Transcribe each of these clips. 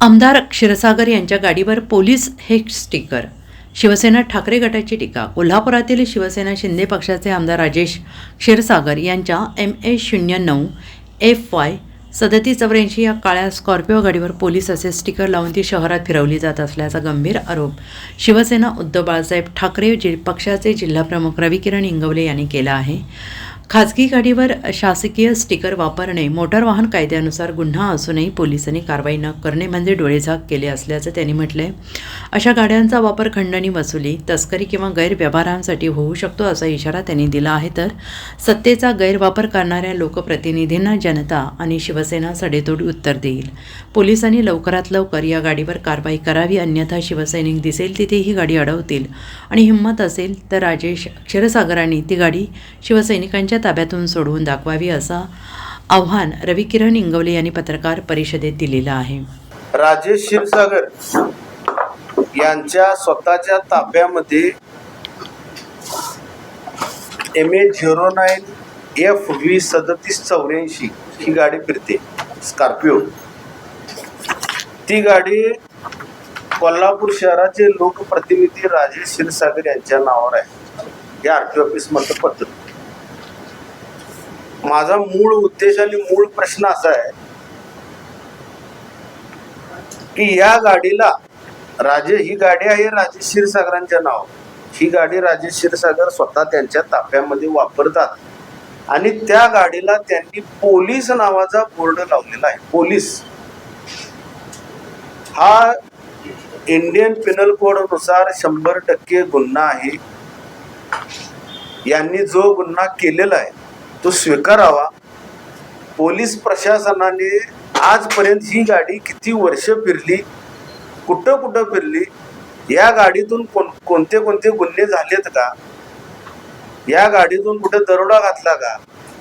आमदार क्षीरसागर यांच्या गाडीवर पोलीस हे स्टिकर. शिवसेना ठाकरे गटाची टीका. कोल्हापुरातील शिवसेना शिंदे पक्षाचे आमदार राजेश क्षीरसागर यांच्या एम ए शून्य नऊ एफ वाय सदतीस चौऱ्याऐंशी या काळ्या स्कॉर्पिओ गाडीवर पोलीस असे स्टिकर लावून ती शहरात फिरवली जात असल्याचा गंभीर आरोप शिवसेना उद्धव बाळासाहेब ठाकरे जि पक्षाचे जिल्हाप्रमुख रविकिरण इंगवले यांनी केला आहे. खाजगी गाडीवर शासकीय स्टिकर वापरणे मोटार वाहन कायद्यानुसार गुन्हा असूनही पोलिसांनी कारवाई न करणे म्हणजे डोळेझाक केले असल्याचं त्यांनी म्हटलंय. अशा गाड्यांचा वापर खंडणी वसुली तस्करी किंवा गैरव्यवहारांसाठी होऊ शकतो असा इशारा त्यांनी दिला आहे. तर सत्तेचा गैरवापर करणाऱ्या लोकप्रतिनिधींना जनता आणि शिवसेना सडेतोड उत्तर देईल. पोलिसांनी लवकरात लवकर या गाडीवर कारवाई करावी अन्यथा शिवसैनिक दिसेल तिथे ही गाडी अडवतील. आणि हिंमत असेल तर राजेश क्षीरसागरांनी ती गाडी शिवसैनिकांच्या ताब्यातून सोडवून दाखवावी असं आव्हान रविकिरण इंगवले यांनी पत्रकार परिषदेत दिलेलं आहे. राजेश क्षीरसागर यांच्या स्वतःच्या ताब्यामध्ये M A zero nine F V सदतीस चौऱ्याऐंशी ही गाडी फिरते. स्कॉर्पिओ ती गाडी कोल्हापूर शहराचे लोकप्रतिनिधी राजेश क्षीरसागर यांच्या नावावर आहे. या आर टी ऑफिस मधलं पत्र माझा मूळ उद्देश आणि मूळ प्रश्न असा आहे की या गाडीला राजे ही गाडी आहे राजेश क्षीरसागरांच्या नाव ही गाडी राजेश क्षीरसागर स्वतः त्यांच्या ताफ्यामध्ये वापरतात. आणि त्या गाडीला त्यांनी पोलीस नावाचा बोर्ड लावलेला आहे. पोलीस. हा इंडियन पिनल कोडनुसार शंभर टक्के गुन्हा आहे. यांनी जो गुन्हा केलेला आहे तो स्वीकारावा. पोलीस प्रशासनाने आजपर्यंत ही गाडी किती वर्ष फिरली कुठं कुठं फिरली या गाडीतून कोण कोणते कोणते गुन्हे झालेत का? या गाडीतून कुठे दरोडा घातला का?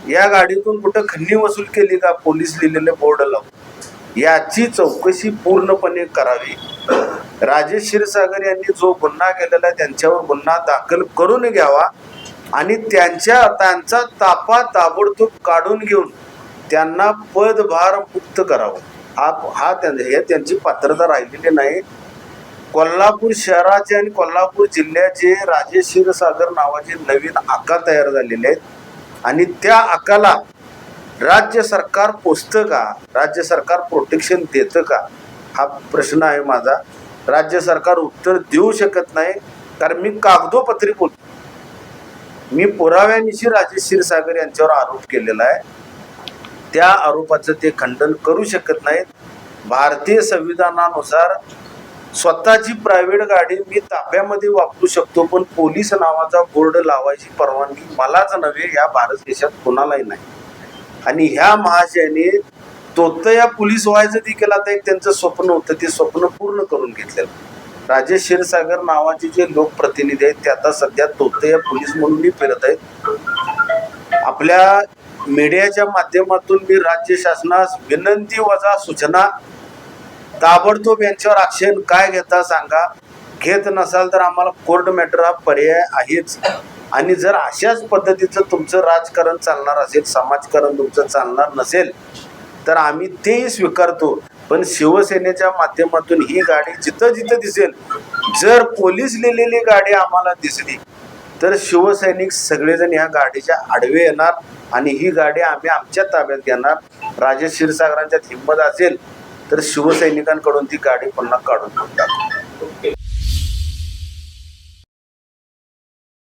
या गाडीतून कुठं खन्नी वसूल केली का पोलीस लिहिलेले बोर्ड लावून? याची चौकशी पूर्णपणे करावी. राजेश क्षीरसागर यांनी जो गुन्हा केलेला त्यांच्यावर गुन्हा दाखल करून घ्यावा. आणि त्यांच्या त्यांचा तापा ताबडतोब काढून घेऊन त्यांना पदभार मुक्त करावं. हा हा त्यां- हे त्यांची पात्रता राहिलेली नाही. कोल्हापूर शहराचे आणि कोल्हापूर जिल्ह्याचे राजे क्षीरसागर नावाचे नवीन आका तयार झालेले आहेत. आणि त्या आकाला राज्य सरकार पोचतं का? राज्य सरकार प्रोटेक्शन देतं का? हा प्रश्न आहे माझा. राज्य सरकार उत्तर देऊ शकत नाही. कारण मी कागदोपत्री बोलतो. मी पुराव्यानिशी राजेश क्षीरसागर यांच्यावर आरोप केलेला आहे. त्या आरोपाचं ते खंडन करू शकत नाहीत. भारतीय संविधानानुसार स्वतःची प्रायव्हेट गाडी मी ताब्यामध्ये वापरू शकतो पण पोलीस नावाचा बोर्ड लावायची परवानगी मलाच नव्हे या भारत देशात कोणालाही नाही. आणि ह्या महाशयाने तोतया पोलीस व्हायचं देखील आता एक त्यांचं स्वप्न होतं ते स्वप्न पूर्ण करून घेतलेलं. राजेश क्षीरसागर नावाचे जे लोकप्रतिनिधी आहेत ते आता सध्या तोतया पोलीस म्हणूनही फिरत आहेत. आपल्या मीडियाच्या माध्यमातून मी राज्य शासनास विनंती वजा सूचना ताबडतोब यांच्यावर आक्षेप काय घेता सांगा. घेत नसाल तर आम्हाला कोर्ट मॅटर हा पर्याय आहेच. आणि जर अशाच पद्धतीचं तुमचं राजकारण चालणार असेल समाजकारण तुमचं चालणार नसेल तर आम्ही तेही स्वीकारतो. पण शिवसेनेच्या माध्यमातून ही गाडी जिथं जिथं दिसेल जर पोलीस लिहिलेली गाडी आम्हाला दिसली तर शिवसैनिक सगळेजण ह्या गाडीच्या आडवे येणार आणि ही गाडी आम्ही आमच्या ताब्यात घेणार. राजेश क्षीरसागरांच्यात हिंमत असेल तर शिवसैनिकांकडून ती गाडी पुन्हा काढून ठेवतात